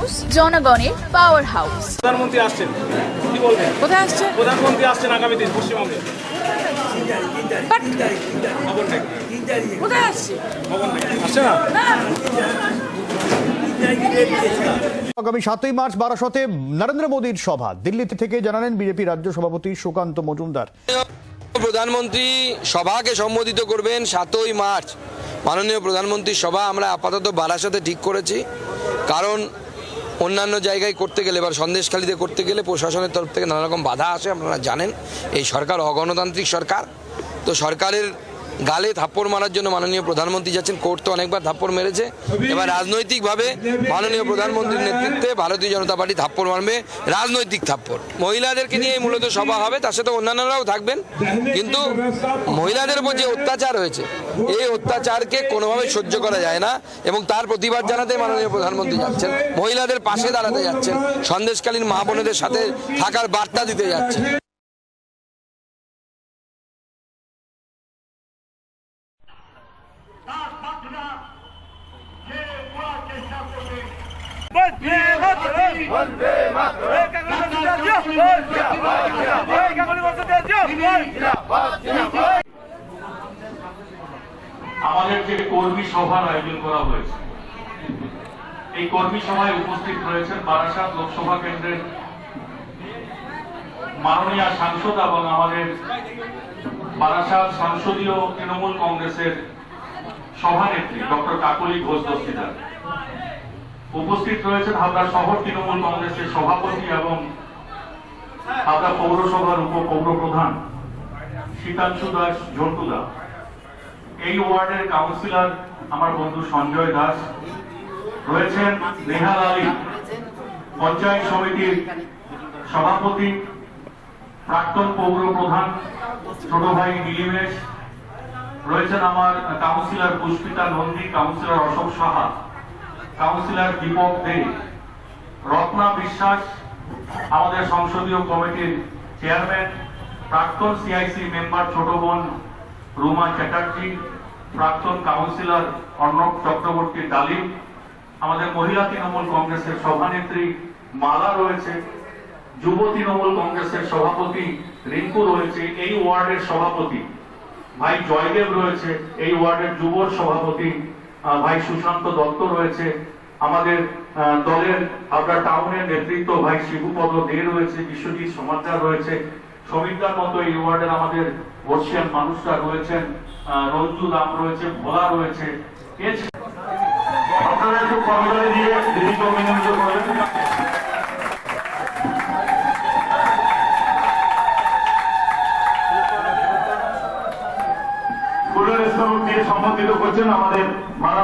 News জনগণের power house প্রধানমন্ত্রী আসছেন কি বলবেন? কোথায় আসছে? প্রধানমন্ত্রী আসছেন আগামী দিন পশ্চিমবঙ্গে। কোথায় আসছে? আসছে না। আগামী সাতই মার্চ বারাসতে নরেন্দ্র মোদীর সভা। দিল্লিতে থেকে জানালেন বিজেপি রাজ্য সভাপতি সুকান্ত মজুমদার। প্রধানমন্ত্রী সভাকে সম্বোধিত করবেন সাতই মার্চ। মাননীয় প্রধানমন্ত্রীর সভা আমরা আপাতত বারাসাতে ঠিক করেছি। কারণ অন্যান্য জায়গায় করতে গেলে বা সন্দেশখালিতে করতে গেলে প্রশাসনের তরফ থেকে নানা রকম বাধা আসে, আপনারা জানেন। এই সরকার অগণতান্ত্রিক সরকার। তো সরকারের গালে থাপ্পড় মারার জন্য মাননীয় প্রধানমন্ত্রী যাচ্ছেন। কোর্ট তো অনেকবার থাপ্পড় মেরেছে। এবার রাজনৈতিকভাবে মাননীয় প্রধানমন্ত্রীর নেতৃত্বে ভারতীয় জনতা পার্টি থাপ্পড় মারবে। রাজনৈতিক থাপ্পড়। মহিলাদেরকে নিয়ে মূলত সভা হবে, তার সাথে অন্যান্যরাও থাকবেন। কিন্তু মহিলাদের উপর যে অত্যাচার হয়েছে, এই অত্যাচারকে কোনোভাবে সহ্য করা যায় না এবং তার প্রতিবাদ জানাতে মাননীয় প্রধানমন্ত্রী যাচ্ছেন। মহিলাদের পাশে দাঁড়াতে যাচ্ছেন। সন্দেশকালীন মা সাথে থাকার বার্তা দিতে যাচ্ছেন। আমাদের যে কর্মী সভার আয়োজন করা হয়েছে এই কর্মী সভায় উপস্থিত রয়েছেন বারাসাত লোকসভা কেন্দ্রের মাননীয় সাংসদ এবং আমাদের বারাসাত সংসদীয় তৃণমূল কংগ্রেসের সভানেত্রী ডক্টর কাকলি ঘোষ দস্তিদার। উপস্থিত রয়েছেন হাবড়া শহর, তৃণমূল কংগ্রেসের সভাপতি এবং হাবড়া পৌরসভার উপ পৌর প্রধান শীতাংশু দাস ঝন্টুদা এই ওয়ার্ডের কাউন্সিলর আমার বন্ধু সঞ্জয় দাস। রয়েছেন নেহাল আলী, পঞ্চায়েত সমিতির সভাপতি, প্রাক্তন পৌর প্রধান ছোট ভাই নীলিমেশ। রয়েছেন আমার councillor Pushpita Nandi, councillor Ashok Saha. Councillor Dipak De Ratna Biswas আমাদের সংসদীয় কমিটির চেয়ারম্যান প্রাক্তন সিআইসি মেম্বার ছোট বোন রুমা চ্যাটার্জি, প্রাক্তন কাউন্সিলর অর্ণব চক্রবর্তী ডালিম আমাদের মহিলা তৃণমূল কংগ্রেসের সভানেত্রী মালা রয়েছে, যুব তৃণমূল কংগ্রেসের সভাপতি রিঙ্কু রয়েছে, এই ওয়ার্ডের সভাপতি। ভাই জয়দেব রয়েছে, এই ওয়ার্ডের যুব সভাপতি ভাই সুশান্ত দত্ত রয়েছে। আমাদের দলের আমরা টাউনের নেতৃত্ব ভাই শিবুপদ দে রয়েছে, বিশ্বজিৎ সমাচার রয়েছে। সমিতার মতো এই ওয়ার্ডের আমাদের বর্ষিয়ান মানুষরা রয়েছেন রঞ্জু দাম রয়েছে, ভোলা রয়েছে। আপনারা একটু কর্মচারী দিয়ে দিদিকে অভিনন্দিত করবেন করছেন আমাদের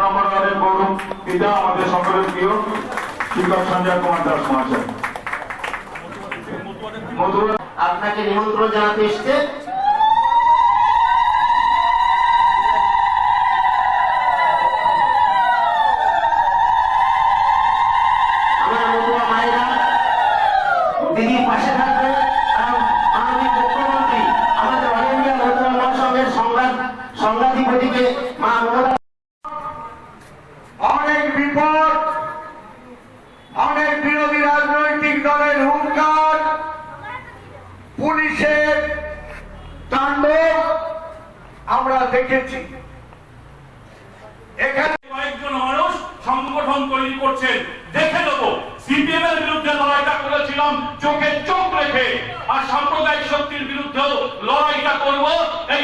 নম্বর ওয়ার্ডের গৌরব। পিতা আমাদের সকলের প্রিয় শিক্ষক সঞ্জয় কুমার দাস মহাশয়। আপনাকে নিমন্ত্রণ জানাতে এসছে মা অনেক বিপদ, অনেক বিরোধী রাজনৈতিক দলের হুঙ্কার, পুলিশের তাণ্ডব আমরা দেখেছি। এখানে কয়েকজন মানুষ সংগঠন তৈরি করছেন। দেখে নেব, সিপিএম এর বিরুদ্ধে লড়াইটা করেছিলাম, চোখে চোখ রেখে। আর সাম্প্রদায়িক শক্তির বিরুদ্ধেও লড়াইটা করব, এই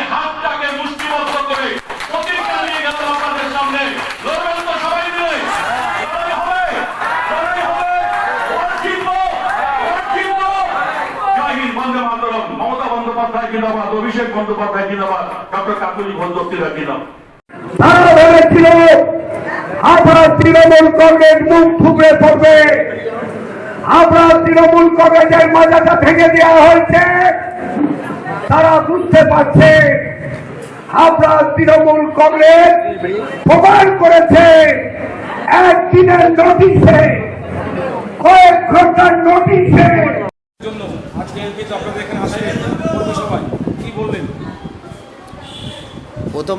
বন্দ্যোপাধ্যায় জিন্দাবাদ, অভিষেক বন্দ্যোপাধ্যায় জিন্দাবাদ, ডক্টর কাকুলি জিন্দাবাদ। তৃণমূল কংগ্রেস মুখ পড়বে। তৃণমূল কংগ্রেসের ভেঙে দেওয়া হয়েছে। তারা বুঝতে পারছে, আপনার তৃণমূল কংগ্রেস প্রমাণ করেছে, একদিনের নোটিশে কয়েক ঘণ্টার নোটিশে কিন্তু আপনাদের